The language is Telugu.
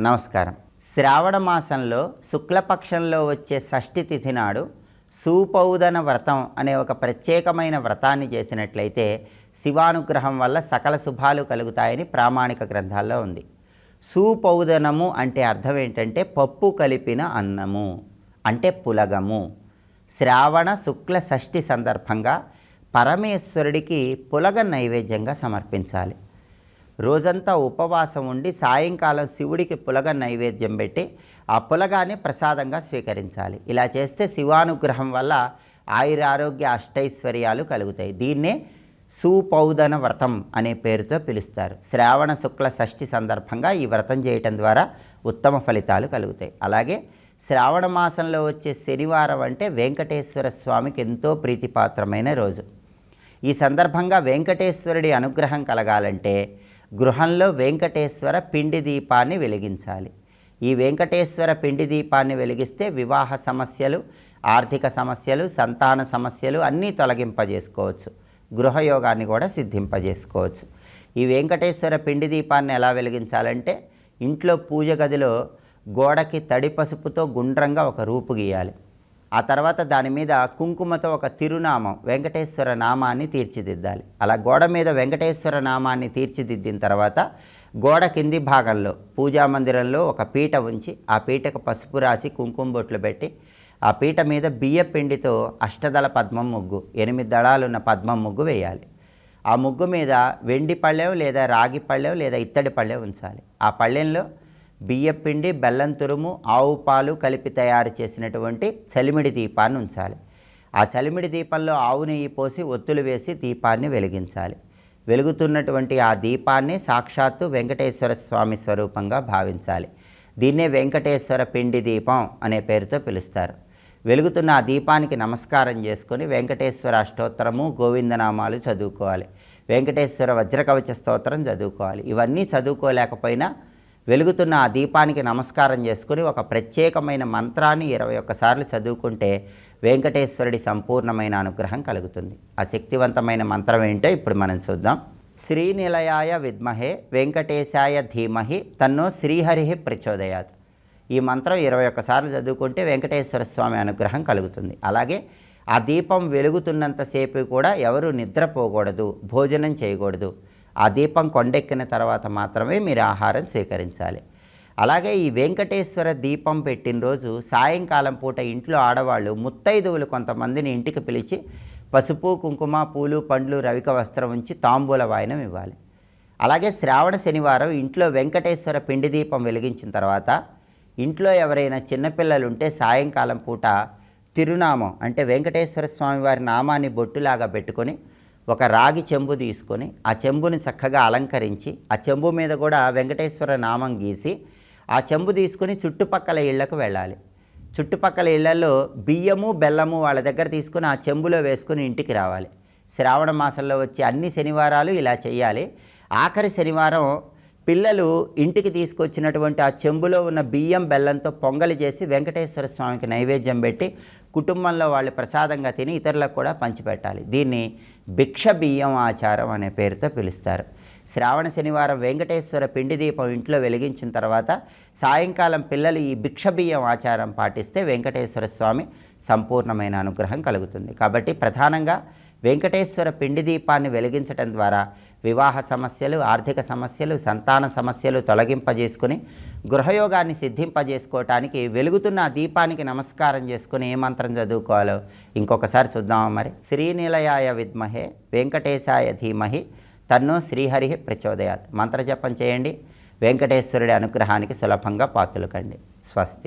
నమస్కారం. శ్రావణ మాసంలో శుక్లపక్షంలో వచ్చే షష్ఠి తిథి నాడు సూపౌదన వ్రతం అనే ఒక ప్రత్యేకమైన వ్రతాన్ని చేసినట్లయితే శివానుగ్రహం వల్ల సకల శుభాలు కలుగుతాయని ప్రామాణిక గ్రంథాల్లో ఉంది. సూపౌదనము అంటే అర్థం ఏంటంటే పప్పు కలిపిన అన్నము అంటే పులగము. శ్రావణ శుక్ల షష్ఠి సందర్భంగా పరమేశ్వరుడికి పులగ నైవేద్యంగా సమర్పించాలి. రోజంతా ఉపవాసం ఉండి సాయంకాలం శివుడికి పులగ నైవేద్యం పెట్టి ఆ పులగాన్ని ప్రసాదంగా స్వీకరించాలి. ఇలా చేస్తే శివానుగ్రహం వల్ల ఆయురారోగ్య అష్టైశ్వర్యాలు కలుగుతాయి. దీన్నే సుపౌదన వ్రతం అనే పేరుతో పిలుస్తారు. శ్రావణ శుక్ల షష్ఠి సందర్భంగా ఈ వ్రతం చేయటం ద్వారా ఉత్తమ ఫలితాలు కలుగుతాయి. అలాగే శ్రావణ మాసంలో వచ్చే శనివారం అంటే వెంకటేశ్వర స్వామికి ఎంతో ప్రీతిపాత్రమైన రోజు. ఈ సందర్భంగా వెంకటేశ్వరుడి అనుగ్రహం కలగాలంటే గృహంలో వెంకటేశ్వర పిండి దీపాన్ని వెలిగించాలి. ఈ వెంకటేశ్వర పిండి దీపాన్ని వెలిగిస్తే వివాహ సమస్యలు ఆర్థిక సమస్యలు సంతాన సమస్యలు అన్నీ తొలగింపజేసుకోవచ్చు. గృహయోగాన్ని కూడా సిద్ధింపజేసుకోవచ్చు. ఈ వెంకటేశ్వర పిండి దీపాన్ని ఎలా వెలిగించాలంటే ఇంట్లో పూజ గదిలో గోడకి తడి పసుపుతో గుండ్రంగా ఒక రూపు గీయాలి. ఆ తర్వాత దాని మీద కుంకుమతో ఒక తిరునామం వెంకటేశ్వర నామాన్ని తీర్చిదిద్దాలి. అలా గోడ మీద వెంకటేశ్వర నామాన్ని తీర్చిదిద్దిన తర్వాత గోడ కింది భాగంలో పూజా మందిరంలో ఒక పీట ఉంచి ఆ పీటకు పసుపు రాసి కుంకుమ బొట్లు పెట్టి ఆ పీట మీద బియ్య పిండితో అష్టదళ పద్మం ముగ్గు ఎనిమిది దళాలున్న పద్మం ముగ్గు వేయాలి. ఆ ముగ్గు మీద వెండి పళ్ళెం లేదా రాగి పళ్ళెం లేదా ఇత్తడి పళ్ళెం ఉంచాలి. ఆ పళ్ళెంలో బియ్యపిండి బెల్లం తురుము ఆవు పాలు కలిపి తయారు చేసినటువంటి చలిమిడి దీపాన్ని ఉంచాలి. ఆ చలిమిడి దీపంలో ఆవు నెయ్యి పోసి ఒత్తులు వేసి దీపాన్ని వెలిగించాలి. వెలుగుతున్నటువంటి ఆ దీపాన్ని సాక్షాత్తు వెంకటేశ్వర స్వామి స్వరూపంగా భావించాలి. దీన్నే వెంకటేశ్వర పిండి దీపం అనే పేరుతో పిలుస్తారు. వెలుగుతున్న ఆ దీపానికి నమస్కారం చేసుకొని వెంకటేశ్వర అష్టోత్తరము గోవిందనామాలు చదువుకోవాలి. వెంకటేశ్వర వజ్రకవచ స్తోత్రం చదువుకోవాలి. ఇవన్నీ చదువుకోలేకపోయినా వెలుగుతున్న ఆ దీపానికి నమస్కారం చేసుకుని ఒక ప్రత్యేకమైన మంత్రాన్ని ఇరవై ఒక్కసార్లు చదువుకుంటే వెంకటేశ్వరుడి సంపూర్ణమైన అనుగ్రహం కలుగుతుంది. ఆ శక్తివంతమైన మంత్రం ఏంటో ఇప్పుడు మనం చూద్దాం. శ్రీనిలయాయ విద్మహే వెంకటేశాయ ధీమహి తన్నో శ్రీహరి ప్రచోదయాత్. ఈ మంత్రం ఇరవై ఒక్కసార్లు చదువుకుంటే వెంకటేశ్వర స్వామి అనుగ్రహం కలుగుతుంది. అలాగే ఆ దీపం వెలుగుతున్నంతసేపు కూడా ఎవరు నిద్రపోకూడదు భోజనం చేయకూడదు. ఆ దీపం కొండెక్కిన తర్వాత మాత్రమే మీరు ఆహారం స్వీకరించాలి అలాగే ఈ వెంకటేశ్వర దీపం పెట్టిన రోజు సాయంకాలం పూట ఇంట్లో ఆడవాళ్ళు ముత్తైదువులు కొంతమందిని ఇంటికి పిలిచి పసుపు కుంకుమ పూలు పండ్లు రవిక వస్త్రం ఉంచి తాంబూల వాయనం ఇవ్వాలి. అలాగే శ్రావణ శనివారం ఇంట్లో వెంకటేశ్వర పిండి దీపం వెలిగించిన తర్వాత ఇంట్లో ఎవరైనా చిన్నపిల్లలు ఉంటే సాయంకాలం పూట తిరునామం అంటే వెంకటేశ్వర స్వామి వారి నామాన్ని బొట్టులాగా పెట్టుకొని ఒక రాగి చెంబు తీసుకొని ఆ చెంబుని చక్కగా అలంకరించి ఆ చెంబు మీద కూడా వెంకటేశ్వర నామం గీసి ఆ చెంబు తీసుకుని చుట్టుపక్కల ఇళ్ళకు వెళ్ళాలి. చుట్టుపక్కల ఇళ్ళలో బియ్యము బెల్లము వాళ్ళ దగ్గర తీసుకుని ఆ చెంబులో వేసుకుని ఇంటికి రావాలి. శ్రావణ మాసంలో వచ్చే అన్ని శనివారాలు ఇలా చేయాలి ఆఖరి శనివారం పిల్లలు ఇంటికి తీసుకొచ్చినటువంటి ఆ చెంబులో ఉన్న బియ్యం బెల్లంతో పొంగలి చేసి వెంకటేశ్వర స్వామికి నైవేద్యం పెట్టి కుటుంబంలో వాళ్ళు ప్రసాదంగా తిని ఇతరులకు కూడా పంచిపెట్టాలి. దీన్ని భిక్ష బియ్యం ఆచారం అనే పేరుతో పిలుస్తారు. శ్రావణ శనివారం వెంకటేశ్వర పిండి దీపం ఇంట్లో వెలిగించిన తర్వాత సాయంకాలం పిల్లలు ఈ భిక్ష బియ్యం ఆచారం పాటిస్తే వెంకటేశ్వర స్వామి సంపూర్ణమైన అనుగ్రహం కలుగుతుంది. కాబట్టి ప్రధానంగా వెంకటేశ్వర పిండి దీపాన్ని వెలిగించడం ద్వారా వివాహ సమస్యలు ఆర్థిక సమస్యలు సంతాన సమస్యలు తొలగింపజేసుకుని గృహయోగాన్ని సిద్ధింపజేసుకోవటానికి వెలుగుతున్న దీపానికి నమస్కారం చేసుకుని ఏ మంత్రం చదువుకోవాలో ఇంకొకసారి చూద్దామా మరి. శ్రీనిలయాయ విద్మహే వెంకటేశాయ ధీమహి తన్ను శ్రీహరి ప్రచోదయాత్. మంత్రజపం చేయండి. వెంకటేశ్వరుడి అనుగ్రహానికి సులభంగా పాతులకండి స్వస్తి.